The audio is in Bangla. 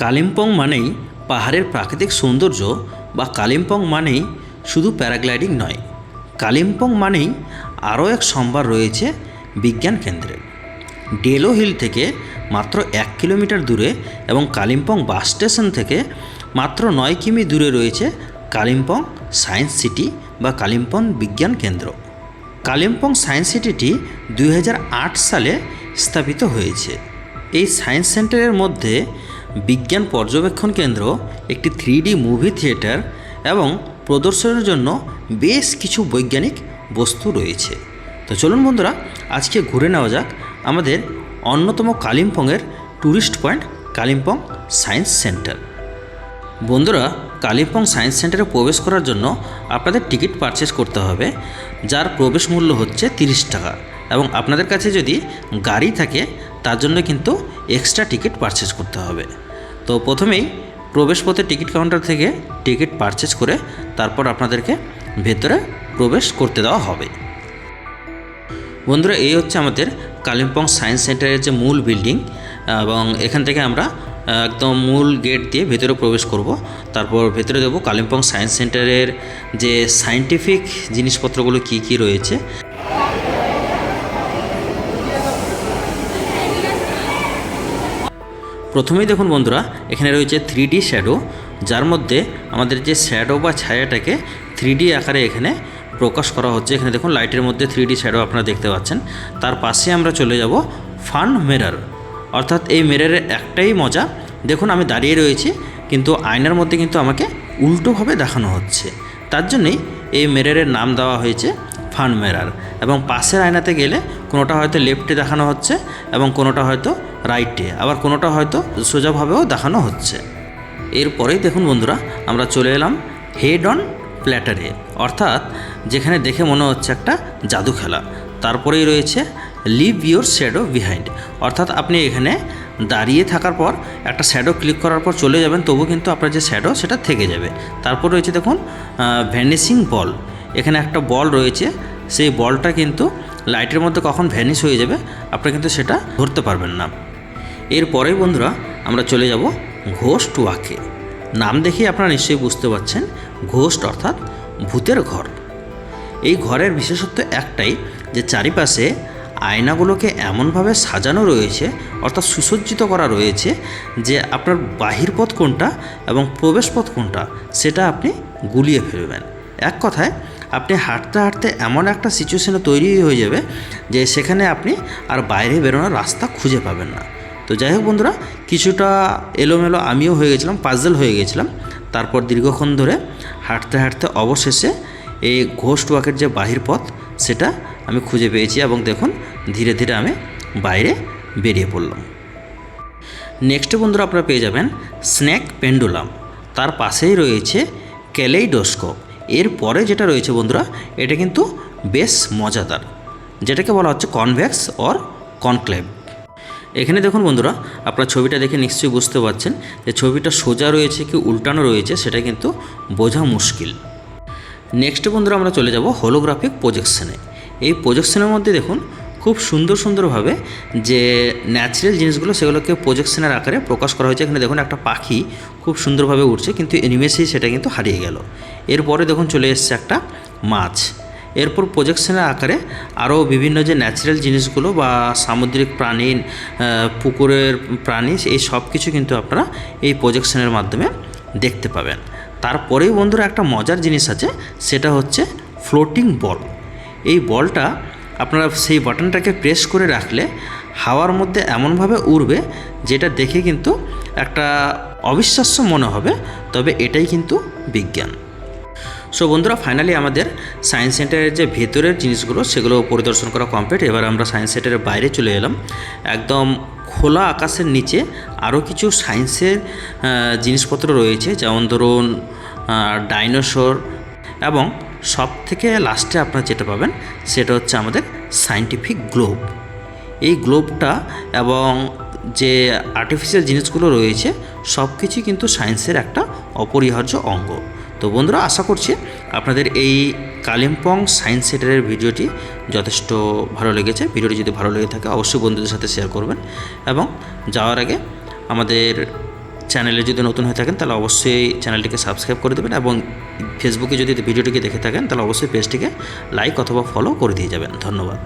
কালিম্পং মানেই পাহাড়ের প্রাকৃতিক সৌন্দর্য বা কালিম্পং মানেই শুধু প্যারাগ্লাইডিং নয়। কালিম্পং মানেই আরও এক সম্ভার রয়েছে বিজ্ঞান কেন্দ্রের ডেলো হিল থেকে মাত্র এক কিলোমিটার দূরে এবং কালিম্পং বাস স্টেশন থেকে মাত্র নয় কিমি দূরে রয়েছে কালিম্পং সায়েন্স সিটি বা কালিম্পং বিজ্ঞান কেন্দ্র। কালিম্পং সায়েন্স সিটিটি দু হাজার আট সালে স্থাপিত হয়েছে। এই সায়েন্স সেন্টারের মধ্যে বিজ্ঞান পর্যবেক্ষণ কেন্দ্র, একটি থ্রি মুভি থিয়েটার এবং প্রদর্শনের জন্য বেশ কিছু বৈজ্ঞানিক বস্তু রয়েছে। তো চলুন বন্ধুরা, আজকে ঘুরে নেওয়া যাক আমাদের অন্যতম কালিম্পংয়ের tourist point, Kalimpong science centre. বন্ধুরা, কালিম্পং সায়েন্স সেন্টারে প্রবেশ করার জন্য আপনাদের টিকিট পারচেস করতে হবে, যার প্রবেশ মূল্য হচ্ছে তিরিশ টাকা। এবং আপনাদের কাছে যদি গাড়ি থাকে, তার জন্য কিন্তু এক্সট্রা টিকিট পারচেস করতে হবে। তো প্রথমেই প্রবেশ পথে টিকিট কাউন্টার থেকে টিকিট পারচেস করে তারপর আপনাদেরকে ভেতরে প্রবেশ করতে দেওয়া হবে। বন্ধুরা, এই হচ্ছে আমাদের কালিম্পং সায়েন্স সেন্টারের যে মূল বিল্ডিং এবং এখান থেকে আমরা একদম মূল গেট দিয়ে ভেতরে প্রবেশ করব। তারপর ভেতরে দেবো কালিম্পং সায়েন্স সেন্টারের যে সায়েন্টিফিক জিনিসপত্রগুলো কি কি রয়েছে। প্রথমেই দেখুন বন্ধুরা, এখানে রয়েছে থ্রি ডি শ্যাডো যার মধ্যে আমাদের যে শ্যাডো বা ছায়াটাকে থ্রি ডি আকারে এখানে প্রকাশ করা হচ্ছে। এখানে দেখুন লাইটের মধ্যে থ্রি ডি শ্যাডো আপনারা দেখতে পাচ্ছেন। তার পাশে আমরা চলে যাব ফান মিরর অর্থাৎ এই মিররের একটাই মজা। দেখুন, আমি দাঁড়িয়ে রয়েছি, কিন্তু আয়নার মধ্যে কিন্তু আমাকে উল্টোভাবে দেখানো হচ্ছে। তার জন্যই এই মিররের নাম দেওয়া হয়েছে ফান মিরর এবং পাশের আয়নাতে গেলে কোনোটা হয়তো লেফটে দেখানো হচ্ছে, এবং কোনোটা হয়তো রাইটে আবার কোনোটা হয়তো সোজাভাবেও দেখানো হচ্ছে। এরপরেই দেখুন বন্ধুরা, আমরা চলে এলাম হেড অন প্ল্যাটারে অর্থাৎ যেখানে দেখে মনে হচ্ছে একটা জাদু খেলা। তারপরেই রয়েছে লিভ ইউর শ্যাডো বিহাইন্ড অর্থাৎ আপনি এখানে দাঁড়িয়ে থাকার পর একটা শ্যাডো ক্লিক করার পর চলে যাবেন, তবু কিন্তু আপনার যে শ্যাডো সেটা থেকে যাবে। তারপর রয়েছে দেখুন ভ্যানিসিং বল এখানে একটা বল রয়েছে। সেই বলটা কিন্তু লাইটের মধ্যে কখন ভ্যানিশ হয়ে যাবে, আপনি কিন্তু সেটা ধরতে পারবেন না। এরপরেই বন্ধুরা, আমরা চলে যাব ঘোস্ট ওয়াকে। নাম দেখেই আপনারা নিশ্চয়ই বুঝতে পারছেন ঘোস্ট অর্থাৎ ভূতের ঘর। এই ঘরের বিশেষত্ব একটাই যে চারিপাশে আয়নাগুলোকে এমনভাবে সাজানো রয়েছে, অর্থাৎ সুসজ্জিত করা রয়েছে, যে আপনার বাহির পথ কোনটা এবং প্রবেশ পথ কোনটা, সেটা আপনি গুলিয়ে ফেলবেন। এক কথায়, আপনি হাঁটতে হাঁটতে এমন একটা সিচুয়েশনে তৈরি হয়ে যাবে যে সেখানে আপনি আর বাইরে বেরোনোর রাস্তা খুঁজে পাবেন না। তো যাই হোক বন্ধুরা, কিছুটা এলোমেলো আমিও হয়ে গেছিলাম পাজল হয়ে গেছিলাম। তারপর দীর্ঘক্ষণ ধরে হাঁটতে হাঁটতে অবশেষে এই ঘোস্ট ওয়াকের যে বাহির পথ, সেটা আমি খুঁজে পেয়েছি এবং দেখুন, ধীরে ধীরে আমি বাইরে বেরিয়ে পড়লাম। নেক্সট বন্ধুরা আপনারা পেয়ে যাবেন স্ন্যাক পেন্ডুলাম তার পাশেই রয়েছে ক্যালেইডোস্কোপ এর পরে যেটা রয়েছে বন্ধুরা, এটা কিন্তু বেশ মজাদার। যেটাকে বলা হচ্ছে কনভেক্স অর কনক্লেভ এখানে দেখুন বন্ধুরা, আপনার ছবিটা দেখে নিশ্চয়ই বুঝতে পারছেন যে ছবিটা সোজা রয়েছে কি উল্টানো রয়েছে সেটা কিন্তু বোঝা মুশকিল। নেক্সট বন্ধুরা আমরা চলে যাব হোলোগ্রাফিক প্রজেকশনে এই প্রজেকশনের মধ্যে দেখুন, খুব সুন্দর সুন্দরভাবে যে ন্যাচারাল জিনিসগুলো সেগুলোকে প্রজেকশনের আকারে প্রকাশ করা হয়েছে। এখানে দেখুন একটা পাখি খুব সুন্দরভাবে উঠছে কিন্তু এনিমেসেই সেটা কিন্তু হারিয়ে গেল। এরপরে দেখুন চলে এসছে একটা মাছ। এরপর প্রজেকশনের আকারে আরও বিভিন্ন যে ন্যাচারাল জিনিসগুলো বা সামুদ্রিক প্রাণী পুকুরের প্রাণী, এই সব কিছু কিন্তু আপনারা এই প্রজেকশনের মাধ্যমে দেখতে পাবেন। তারপরেই বন্ধুরা একটা মজার জিনিস আছে, সেটা হচ্ছে ফ্লোটিং বল এই বলটা আপনারা সেই বাটনটাকে প্রেস করে রাখলে হাওয়ার মধ্যে এমনভাবে উড়বে যেটা দেখে কিন্তু একটা অবিশ্বাস্য মনে হবে, তবে এটাই কিন্তু বিজ্ঞান। সো বন্ধুরা ফাইনালি আমাদের সায়েন্স সেন্টারের যে ভেতরের জিনিসগুলো, সেগুলো পরিদর্শন করা কমপ্লিট এবার আমরা সায়েন্স সেন্টারের বাইরে চলে এলাম। একদম খোলা আকাশের নিচে আরও কিছু সায়েন্সের জিনিসপত্র রয়েছে। যেমন ধরুন ডাইনোসর এবং সব থেকে লাস্টে আপনারা যেটা পাবেন, সেটা হচ্ছে আমাদের সায়েন্টিফিক গ্লোব এই গ্লোবটা এবং যে আর্টিফিশিয়াল জিনিসগুলো রয়েছে সব কিছুই কিন্তু সায়েন্সের একটা অপরিহার্য অঙ্গ। তো বন্ধুরা, আশা করছি আপনাদের এই কালিম্পং সায়েন্স সেন্টারের ভিডিওটি যথেষ্ট ভালো লেগেছে। ভিডিওটি যদি ভালো লেগে থাকে, অবশ্যই বন্ধুদের সাথে শেয়ার করবেন এবং যাওয়ার আগে আমাদের চ্যানেলে যদি নতুন হয়ে থাকেন, তাহলে অবশ্যই চ্যানেলটিকে সাবস্ক্রাইব করে দেবেন এবং ফেসবুকে যদি ভিডিওটিকে দেখে থাকেন, তাহলে অবশ্যই পেজটিকে লাইক অথবা ফলো করে দিয়ে যাবেন। ধন্যবাদ।